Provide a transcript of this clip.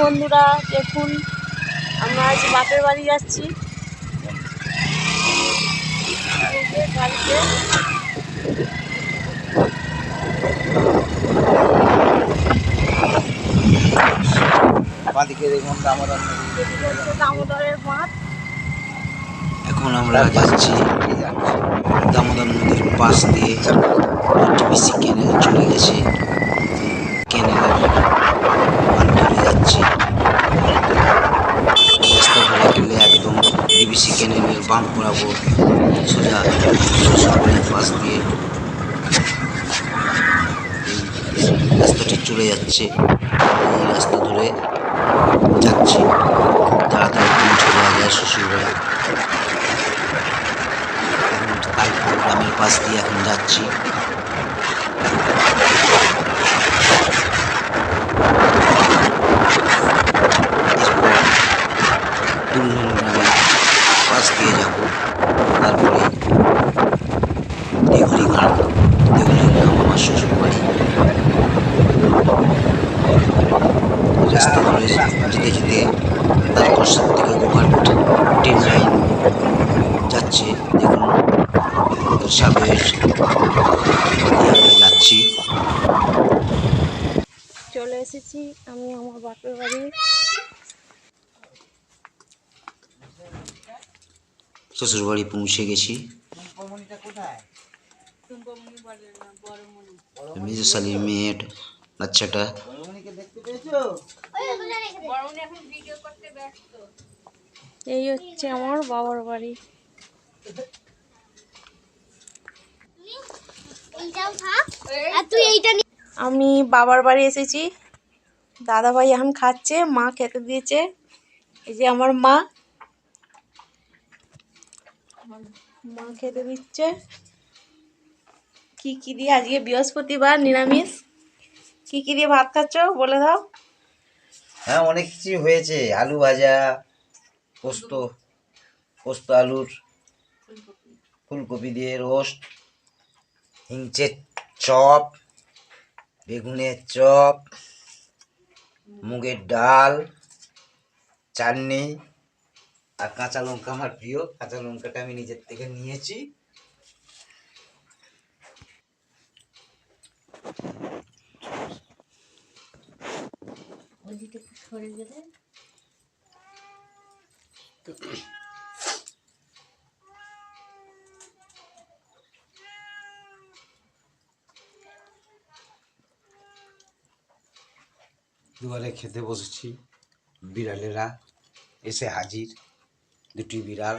বন্ধুরা দেখুন আমরা আজ বাপের বাড়ি যাচ্ছি। মাঠ। এখন আমরা যাচ্ছি দামোদর নদীর পাশ দিয়ে। টিপিসি ক্যানেল চলে গেছে। ক্যানেলের পার যাচ্ছি রাস্তা ধরে গেলে একদম ডিবিসি ক্যানেলের বাম বরাবর সোজা শ্বশুরবাড়ির পাশ দিয়ে রাস্তাটি চলে যাচ্ছে। এই রাস্তা ধরে যাচ্ছি। খুব তাড়াতাড়ি পৌঁছে যাওয়া যায় শ্বশুরবাড়ি গ্রামের পাশ দিয়ে এখন যাচ্ছি। দুলহন গ্রামের পাশ দিয়ে যাব। তারপরে দেগুলি গ্রাম দেগুলি গ্রাম আমার শ্বশুর বাড়ি রাস্তা ধরে যেতে যেতে তারপর সাত থেকে গোঘাট ট্রেন লাইন যাচ্ছে। দেখুন সাবের যাচ্ছি। চলে এসেছি আমি আমার বাপের বাড়ি। শ্বশুরবাড়ি পৌঁছে গেছি। মেজশালীর মেয়ের বাচ্চাটা। এই হচ্ছে আমার বাবার বাড়ি। আমি বাবার বাড়ি এসেছি। দাদা ভাই এখন খাচ্ছে, মা খেতে দিয়েছে। এই যে আমার মা। মা খেতে দিচ্ছে। কি কি দিয়ে আজকে বৃহস্পতিবার নিরামিষ? কি কি দিয়ে ভাত খাচ্ছ বলে দাও। হ্যাঁ অনেক কিছু হয়েছে। আলু ভাজা, পোস্ত পোস্ত আলুর ফুলকপি দিয়ে রোস্ট হিংচের চপ, বেগুনের চপ, মুগের ডাল, চাটনি। আর কাঁচা লঙ্কা আমার প্রিয়। কাঁচা লঙ্কাটা আমি নিজের থেকে নিয়েছি। দুয়ারে খেতে বসেছি। বিড়ালেরা এসে হাজির। দুটি বিড়াল।